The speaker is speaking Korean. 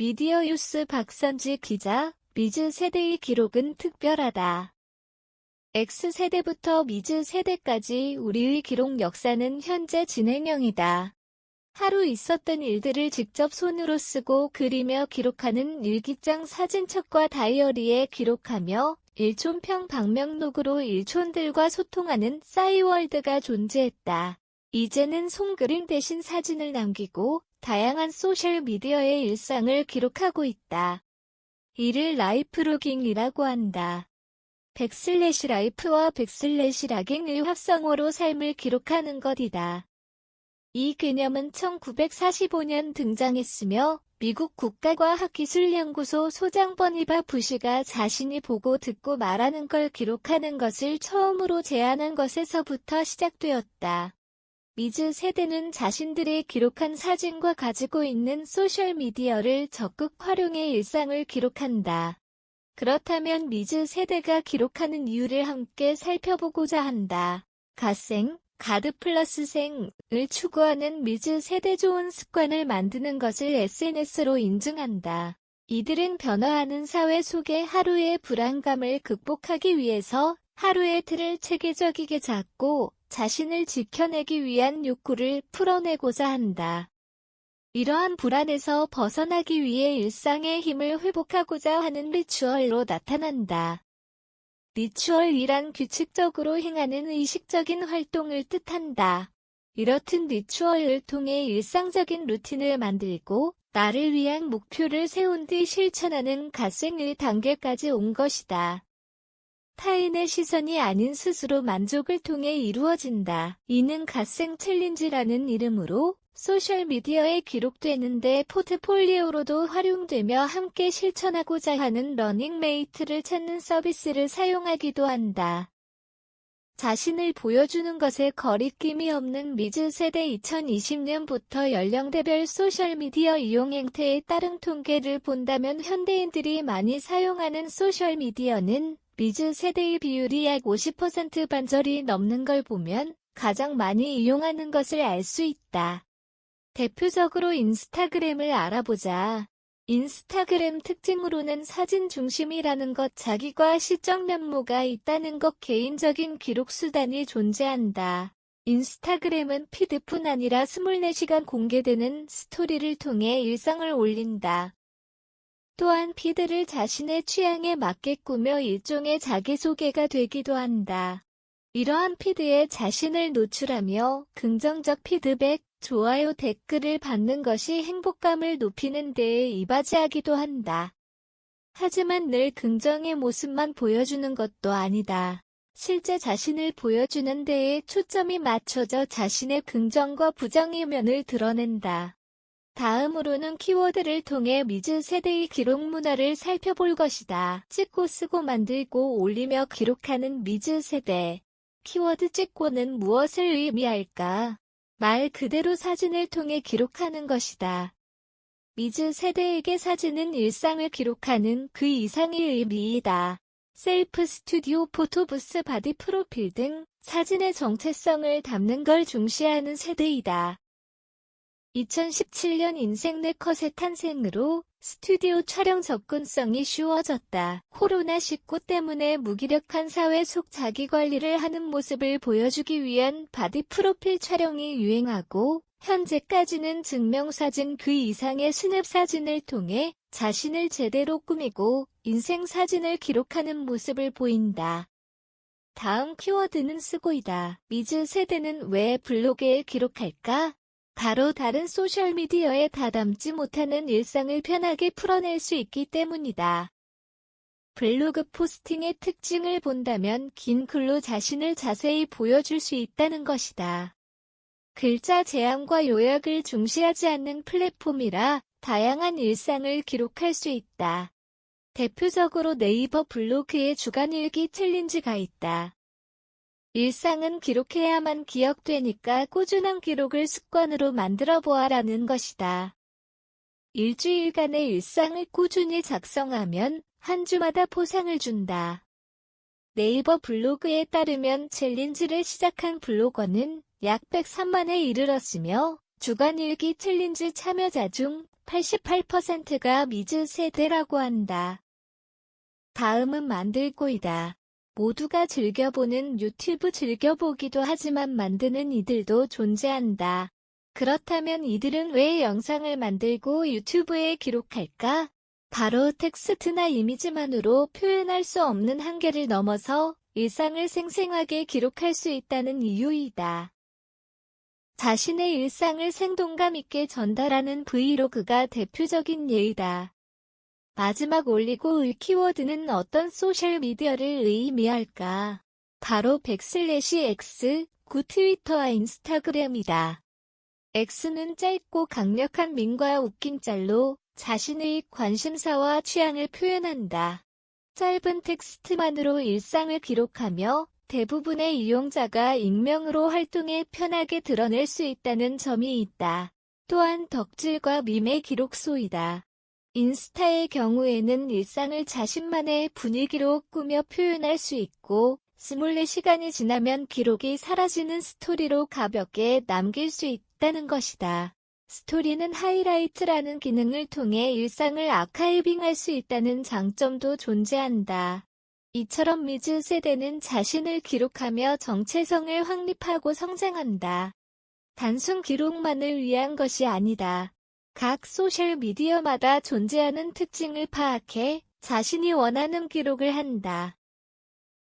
미디어 뉴스 박선지 기자, 미즈 세대의 기록은 특별하다. X세대부터 미즈 세대까지 우리의 기록 역사는 현재 진행형이다. 하루 있었던 일들을 직접 손으로 쓰고 그리며 기록하는 일기장 사진첩과 다이어리에 기록하며 일촌평 방명록으로 일촌들과 소통하는 싸이월드가 존재했다. 이제는 손그림 대신 사진을 남기고 다양한 소셜미디어의 일상을 기록하고 있다. 이를 라이프로깅이라고 한다. 백슬래시 라이프와 백슬래시 라깅의 합성어로 삶을 기록하는 것이다. 이 개념은 1945년 등장했으며 미국 국가과학기술연구소 소장 버니바 부시가 자신이 보고 듣고 말하는 걸 기록하는 것을 처음으로 제안한 것에서부터 시작되었다. 미즈 세대는 자신들의 기록한 사진과 가지고 있는 소셜미디어를 적극 활용해 일상을 기록한다. 그렇다면 미즈 세대가 기록하는 이유를 함께 살펴보고자 한다. 갓생, 가드 플러스 생을 추구하는 미즈 세대 좋은 습관을 만드는 것을 SNS로 인증한다. 이들은 변화하는 사회 속의 하루의 불안감을 극복하기 위해서 하루의 틀을 체계적이게 잡고 자신을 지켜내기 위한 욕구를 풀어내고자 한다. 이러한 불안에서 벗어나기 위해 일상의 힘을 회복하고자 하는 리추얼로 나타난다. 리추얼이란 규칙적으로 행하는 의식적인 활동을 뜻한다. 이렇듯 리추얼을 통해 일상적인 루틴을 만들고 나를 위한 목표를 세운 뒤 실천하는 갓생의 단계까지 온 것이다. 타인의 시선이 아닌 스스로 만족을 통해 이루어진다. 이는 갓생 챌린지라는 이름으로 소셜미디어에 기록되는데 포트폴리오로도 활용되며 함께 실천하고자 하는 러닝메이트를 찾는 서비스를 사용하기도 한다. 자신을 보여주는 것에 거리낌이 없는 미즈 세대 2020년부터 연령대별 소셜미디어 이용 행태에 따른 통계를 본다면 현대인들이 많이 사용하는 소셜미디어는 미즈 세대의 비율이 약 50% 반절이 넘는 걸 보면 가장 많이 이용하는 것을 알 수 있다. 대표적으로 인스타그램을 알아보자. 인스타그램 특징으로는 사진 중심이라는 것, 자기과 시적 면모가 있다는 것, 개인적인 기록 수단이 존재한다. 인스타그램은 피드뿐 아니라 24시간 공개되는 스토리를 통해 일상을 올린다. 또한 피드를 자신의 취향에 맞게 꾸며 일종의 자기소개가 되기도 한다. 이러한 피드에 자신을 노출하며 긍정적 피드백, 좋아요 댓글을 받는 것이 행복감을 높이는 데에 이바지하기도 한다. 하지만 늘 긍정의 모습만 보여주는 것도 아니다. 실제 자신을 보여주는 데에 초점이 맞춰져 자신의 긍정과 부정의 면을 드러낸다. 다음으로는 키워드를 통해 미즈 세대의 기록 문화를 살펴볼 것이다. 찍고 쓰고 만들고 올리며 기록하는 미즈 세대. 키워드 찍고는 무엇을 의미할까? 말 그대로 사진을 통해 기록하는 것이다. 미즈 세대에게 사진은 일상을 기록하는 그 이상의 의미이다. 셀프 스튜디오 포토부스 바디 프로필 등 사진의 정체성을 담는 걸 중시하는 세대이다. 2017년 인생 네컷의 탄생으로 스튜디오 촬영 접근성이 쉬워졌다. 코로나19 때문에 무기력한 사회 속 자기관리를 하는 모습을 보여주기 위한 바디 프로필 촬영이 유행하고 현재까지는 증명사진 그 이상의 스냅사진을 통해 자신을 제대로 꾸미고 인생 사진을 기록하는 모습을 보인다. 다음 키워드는 쓰고이다. 미즈 세대는 왜 블로그에 기록할까? 바로 다른 소셜미디어에 다담지 못하는 일상을 편하게 풀어낼 수 있기 때문이다. 블로그 포스팅의 특징을 본다면 긴 글로 자신을 자세히 보여줄 수 있다는 것이다. 글자 제한과 요약을 중시하지 않는 플랫폼이라 다양한 일상을 기록할 수 있다. 대표적으로 네이버 블로그에 주간일기 챌린지가 있다. 일상은 기록해야만 기억되니까 꾸준한 기록을 습관으로 만들어 보아라는 것이다. 일주일간의 일상을 꾸준히 작성하면 한 주마다 포상을 준다. 네이버 블로그에 따르면 챌린지를 시작한 블로거는 약 103만에 이르렀으며 주간일기 챌린지 참여자 중 88%가 미즈 세대라고 한다. 다음은 만들고이다. 모두가 즐겨보는 유튜브 즐겨보기도 하지만 만드는 이들도 존재한다. 그렇다면 이들은 왜 영상을 만들고 유튜브에 기록할까? 바로 텍스트나 이미지만으로 표현할 수 없는 한계를 넘어서 일상을 생생하게 기록할 수 있다는 이유이다. 자신의 일상을 생동감 있게 전달하는 브이로그가 대표적인 예이다. 마지막 올리고 의 키워드는 어떤 소셜미디어를 의미할까? 바로 백슬래시 X, 구 트위터와 인스타그램이다. X는 짧고 강력한 밈과 웃긴 짤로 자신의 관심사와 취향을 표현한다. 짧은 텍스트만으로 일상을 기록하며 대부분의 이용자가 익명으로 활동에 편하게 드러낼 수 있다는 점이 있다. 또한 덕질과 밈의 기록소이다. 인스타의 경우에는 일상을 자신만의 분위기로 꾸며 표현할 수 있고, 스몰레 시간이 지나면 기록이 사라지는 스토리로 가볍게 남길 수 있다는 것이다. 스토리는 하이라이트라는 기능을 통해 일상을 아카이빙할 수 있다는 장점도 존재한다. 이처럼 미즈 세대는 자신을 기록하며 정체성을 확립하고 성장한다. 단순 기록만을 위한 것이 아니다. 각 소셜미디어마다 존재하는 특징을 파악해 자신이 원하는 기록을 한다.